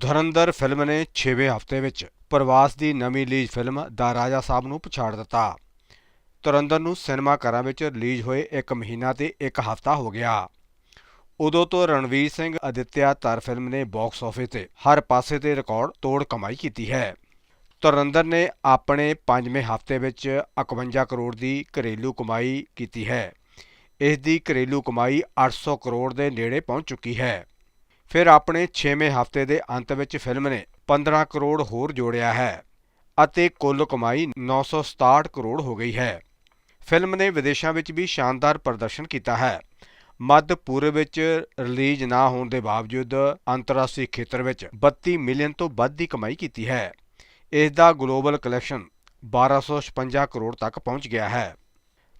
ਧੁਰੰਧਰ film ਨੇ 6ਵੇਂ ਹਫ਼ਤੇ ਵਿੱਚ ਪ੍ਰਵਾਸ ਦੀ ਨਵੀਂ ਰਿਲੀਜ਼ ਫਿਲਮ ਦਾ ਰਾਜਾ ਸਾਹਿਬ ਨੂੰ ਪਛਾੜ ਦਿੱਤਾ। ਧੁਰੰਧਰ ਨੂੰ ਸਿਨੇਮਾ ਘਰਾਂ ਵਿੱਚ ਰਿਲੀਜ਼ ਹੋਏ 1 ਮਹੀਨਾ ਤੇ 1 ਹਫ਼ਤਾ ਹੋ ਗਿਆ। ਉਦੋਂ ਤੋਂ ਰਣਵੀਰ ਸਿੰਘ ਅਦਿੱਤਿਆ ਧਰ ਫਿਲਮ ਨੇ ਬਾਕਸ ਆਫਿਸ ਤੇ ਹਰ ਪਾਸੇ ਤੇ ਰਿਕਾਰਡ ਤੋੜ ਕਮਾਈ ਕੀਤੀ ਹੈ। ਧੁਰੰਧਰ ਨੇ ਆਪਣੇ ਪੰਜਵੇਂ ਹਫ਼ਤੇ ਵਿੱਚ 51 ਕਰੋੜ ਦੀ ਘਰੇਲੂ ਕਮਾਈ ਕੀਤੀ ਹੈ। ਇਸ ਦੀ ਘਰੇਲੂ ਕਮਾਈ 800 ਕਰੋੜ ਦੇ ਨੇੜੇ ਪਹੁੰਚ ਚੁੱਕੀ ਹੈ। ਫਿਰ ਆਪਣੇ 6ਵੇਂ ਹਫ਼ਤੇ ਦੇ ਅੰਤ ਵਿੱਚ ਫਿਲਮ ਨੇ 15 ਕਰੋੜ ਹੋਰ ਜੋੜਿਆ ਹੈ ਅਤੇ ਕੁੱਲ ਕਮਾਈ 967 ਕਰੋੜ ਹੋ ਗਈ ਹੈ। ਫਿਲਮ ਨੇ ਵਿਦੇਸ਼ਾਂ ਵਿੱਚ ਵੀ ਸ਼ਾਨਦਾਰ ਪ੍ਰਦਰਸ਼ਨ ਕੀਤਾ ਹੈ। ਮੱਧ ਪੂਰਬ ਵਿੱਚ ਰਿਲੀਜ਼ ਨਾ ਹੋਣ ਦੇ ਬਾਵਜੂਦ ਅੰਤਰਰਾਸ਼ਟਰੀ ਖੇਤਰ ਵਿੱਚ 32 ਮਿਲੀਅਨ ਤੋਂ ਵੱਧ ਦੀ ਕਮਾਈ ਕੀਤੀ ਹੈ। ਇਸ ਦਾ ਗਲੋਬਲ ਕਲੈਕਸ਼ਨ 1256 ਕਰੋੜ ਤੱਕ ਪਹੁੰਚ ਗਿਆ ਹੈ।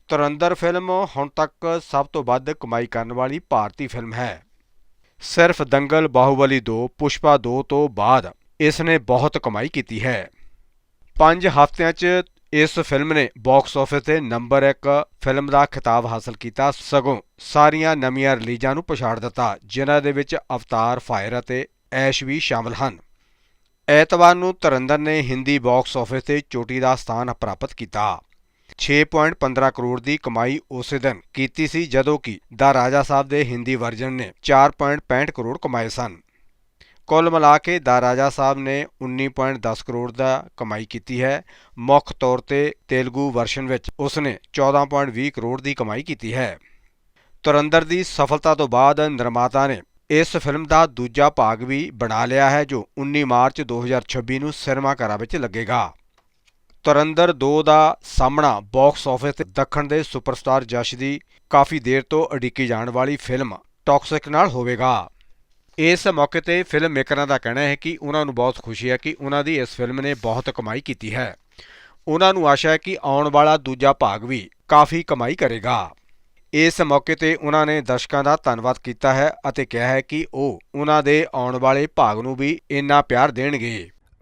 ਤਰੰਦਰ ਫਿਲਮ ਹੁਣ ਤੱਕ ਸਭ ਤੋਂ ਵੱਧ ਕਮਾਈ ਕਰਨ ਵਾਲੀ ਭਾਰਤੀ ਫਿਲਮ ਹੈ। ਸਿਰਫ ਦੰਗਲ, ਬਾਹੂਬਲੀ 2 ਪੁਸ਼ਪਾ 2 ਤੋਂ ਬਾਅਦ ਇਸ ਨੇ ਬਹੁਤ ਕਮਾਈ ਕੀਤੀ ਹੈ। ਪੰਜ ਹਫ਼ਤਿਆਂ 'ਚ ਇਸ ਫਿਲਮ ਨੇ ਬਾਕਸ ਆਫਿਸ ਤੇ ਨੰਬਰ 1 ਫਿਲਮ ਦਾ ਖਿਤਾਬ ਹਾਸਲ ਕੀਤਾ। ਸਗੋਂ ਸਾਰੀਆਂ ਨਵੀਆਂ ਰਿਲੀਜ਼ਾਂ ਨੂੰ ਪਛਾੜ ਦਿੱਤਾ, ਜਿਨ੍ਹਾਂ ਦੇ ਵਿੱਚ ਅਵਤਾਰ, ਫਾਇਰ ਅਤੇ ਐਸ਼ ਵੀ ਸ਼ਾਮਲ ਹਨ। ਐਤਵਾਰ ਨੂੰ ਧੁਰੰਧਰ ਨੇ ਹਿੰਦੀ ਬਾਕਸ ਆਫਿਸ ਤੇ ਚੋਟੀ ਦਾ ਸਥਾਨ ਪ੍ਰਾਪਤ ਕੀਤਾ। 6.15 ਕਰੋੜ ਦੀ ਕਮਾਈ ਉਸੇ ਦਿਨ ਕੀਤੀ ਸੀ, ਜਦੋਂ ਕਿ ਦਾ ਰਾਜਾ ਸਾਹਿਬ ਦੇ ਹਿੰਦੀ ਵਰਜਨ ਨੇ 4.65 ਕਰੋੜ ਕਮਾਏ ਸਨ। ਕੁੱਲ ਮਿਲਾ ਕੇ ਦਾ ਰਾਜਾ ਸਾਹਿਬ ਨੇ 19.10 ਕਰੋੜ ਦਾ ਕਮਾਈ ਕੀਤੀ ਹੈ। ਮੁੱਖ ਤੌਰ ਤੇ ਤੇਲਗੂ ਵਰਸ਼ਨ ਵਿੱਚ ਉਸ ਉਸਨੇ 14.20 ਕਰੋੜ ਦੀ ਕਮਾਈ ਕੀਤੀ ਹੈ। ਤੁਰੰਦਰ ਦੀ ਸਫਲਤਾ ਤੋਂ ਬਾਅਦ ਨਿਰਮਾਤਾ ਨੇ ਇਸ ਫਿਲਮ ਦਾ ਦੂਜਾ ਭਾਗ ਵੀ ਬਣਾ ਲਿਆ ਹੈ, ਜੋ 19 ਮਾਰਚ 2026 ਨੂੰ ਸਿਨੇਮਾ ਘਰਾਂ ਵਿੱਚ ਲੱਗੇਗਾ। ਧੁਰੰਧਰ 2 ਦਾ ਸਾਹਮਣਾ ਬਾਕਸ ਆਫਿਸ ਤੇ ਦੱਖਣ ਦੇ ਸੁਪਰਸਟਾਰ ਜਸ਼ ਦੀ ਕਾਫੀ ਦੇਰ ਤੋਂ ਅੜਿੱਕੀ ਜਾਣ ਵਾਲੀ ਫਿਲਮ ਟੌਕਸਿਕ ਨਾਲ ਹੋਵੇਗਾ। ਇਸ ਮੌਕੇ ਤੇ ਫਿਲਮ ਮੇਕਰਾਂ ਦਾ ਕਹਿਣਾ ਹੈ ਕਿ ਉਹਨਾਂ ਨੂੰ ਬਹੁਤ ਖੁਸ਼ੀ ਹੈ ਕਿ ਉਹਨਾਂ ਦੀ ਇਸ ਫਿਲਮ ਨੇ ਬਹੁਤ ਕਮਾਈ ਕੀਤੀ ਹੈ। ਉਹਨਾਂ ਨੂੰ ਆਸ਼ਾ ਹੈ ਕਿ ਆਉਣ ਵਾਲਾ ਦੂਜਾ ਭਾਗ ਵੀ ਕਾਫੀ ਕਮਾਈ ਕਰੇਗਾ। ਇਸ ਮੌਕੇ ਤੇ ਉਹਨਾਂ ਨੇ ਦਰਸ਼ਕਾਂ ਦਾ ਧੰਨਵਾਦ ਕੀਤਾ ਹੈ ਅਤੇ ਕਿਹਾ ਹੈ ਕਿ ਉਹ ਉਹਨਾਂ ਦੇ ਆਉਣ ਵਾਲੇ ਭਾਗ ਨੂੰ ਵੀ ਇੰਨਾ ਪਿਆਰ ਦੇਣਗੇ।